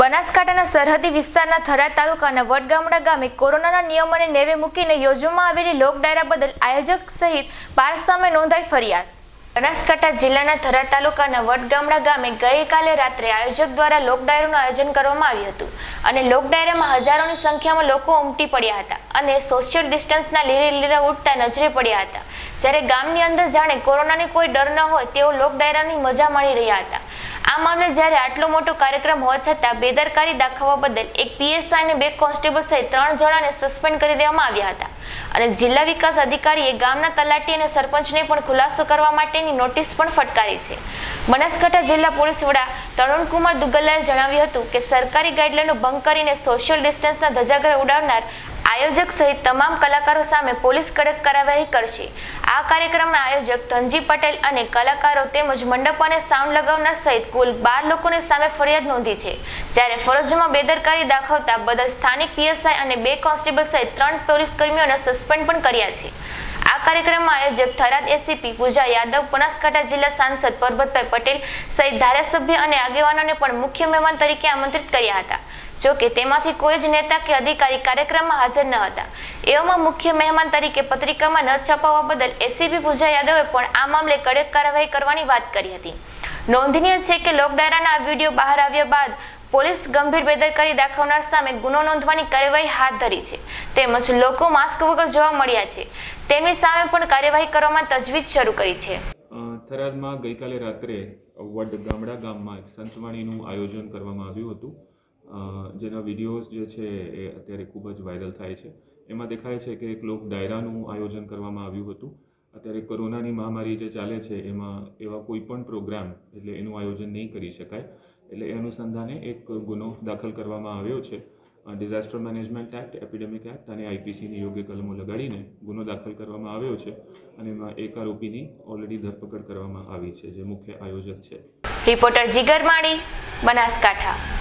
બનાસકાંઠાના સરહદી વિસ્તારના થરા તાલુકાના વડગામડા ગામે કોરોનાના નિયમોને નેવે મૂકીને યોજવામાં આવેલી લોકડાયરા બદલ આયોજક સહિત બાર સામે નોંધાઈ ફરિયાદ. બનાસકાંઠા જિલ્લાના થરા તાલુકાના વડગામડા ગામે ગઈકાલે રાત્રે આયોજક દ્વારા લોક ડાયરાનું આયોજન કરવામાં આવ્યું હતું અને લોક ડાયરામાં હજારોની સંખ્યામાં લોકો ઉમટી પડ્યા હતા અને સોશિયલ ડિસ્ટન્સના લીરે લીરા ઉઠતા નજરે પડ્યા હતા. જ્યારે ગામની અંદર જાણે કોરોનાની કોઈ ડર ન હોય તેઓ લોક ડાયરાની મજા માણી રહ્યા હતા. આ મામલે જ્યારે આટલો મોટો કાર્યક્રમ હોવા છતાં બેદરકારી દાખવવા બદલ એક પીએસઆઈ અને બે કોન્સ્ટેબલ સહિત ત્રણ જણાને સસ્પેન્ડ કરી દેવામાં આવ્યા હતા. અને જિલ્લા વિકાસ અધિકારીએ ગામના તલાટી અને સરપંચને પણ ખુલાસો કરવા માટેની નોટિસ પણ ફટકારી છે. બનાસકાંઠા જિલ્લા પોલીસ વડા તરુણકુમાર દુગ્ગલાએ જણાવ્યું હતું કે સરકારી ગાઈડલાઈનનો ભંગ કરીને સોશિયલ ડિસ્ટન્સના ધજાગર ઉડાવનાર આયોજક સહિત તમામ કલાકારો સામે પોલીસ કડક કાર્યવાહી કરશે. આ કાર્યક્રમના આયોજક ધનજી પટેલ અને કલાકારો તેમજ મંડપ અને સાઉન્ડ લગાવનાર સહિત કુલ બાર લોકોની સામે ફરિયાદ નોંધી છે. જ્યારે ફરજમાં બેદરકારી દાખવતા બદલ સ્થાનિક પીએસઆઈ અને બે કોન્સ્ટેબલ સહિત ત્રણ પોલીસ કર્મીઓને સસ્પેન્ડ પણ કર્યા છે. આ કાર્યક્રમમાં આયોજક થરાદ એસીપી પૂજા યાદવ, બનાસકાંઠા જિલ્લા સાંસદ પરબતભાઈ પટેલ સહિત ધારાસભ્ય અને આગેવાનોને પણ મુખ્ય મહેમાન તરીકે આમંત્રિત કર્યા હતા. જો કે તેમાંથી કોઈ જ નેતા કે અધિકારી કાર્યક્રમમાં હાજર ન હતા. એવામાં મુખ્ય મહેમાન તરીકે પત્રિકામાં ન છપાવવા બદલ એસીપી પૂજા યાદવે પણ આ મામલે કડક કાર્યવાહી કરવાની વાત કરી હતી. નોંધનીય છે કે લોકડાયરાના આ વીડિયો બહાર આવ્યા બાદ પોલીસ ગંભીર બેદરકારી દાખવનાર સામે ગુનો નોંધવાની કાર્યવાહી હાથ ધરી છે. તેમજ લોકો માસ્ક વગર જોવા મળ્યા છે. તેમની સામે પણ કાર્યવાહી કરવામાં તજવીજ શરૂ કરી છે. થરાદમાં ગઈકાલે રાત્રે વડ ગામડા ગામમાં એક સંતવાણીનું આયોજન કરવામાં આવ્યું હતું. જેના વિડીયોઝ જે છે એ અત્યારે ખૂબ જ વાયરલ થાય છે. એમાં દેખાય છે કે એક લોક ડાયરાનું આયોજન કરવામાં આવ્યું હતું. અત્યારે કોરોનાની મહામારી જે ચાલે છે, એમાં એવા કોઈ પણ પ્રોગ્રામ, એટલે એનું આયોજન નહીં કરી શકાય. એટલે એ અનુસંધાને એક ગુનો દાખલ કરવામાં આવ્યો છે. Disaster management act epidemic act અને આઈપીસીની યોગ્ય કલમો લગાડીને ગુનો દાખલ કરવામાં આવ્યો છે અને એમાં એક આરોપીની ઓલરેડી ધરપકડ કરવામાં આવી છે, જે મુખ્ય આયોજક છે. રિપોર્ટર જીગર માળી બનાસકાંઠા.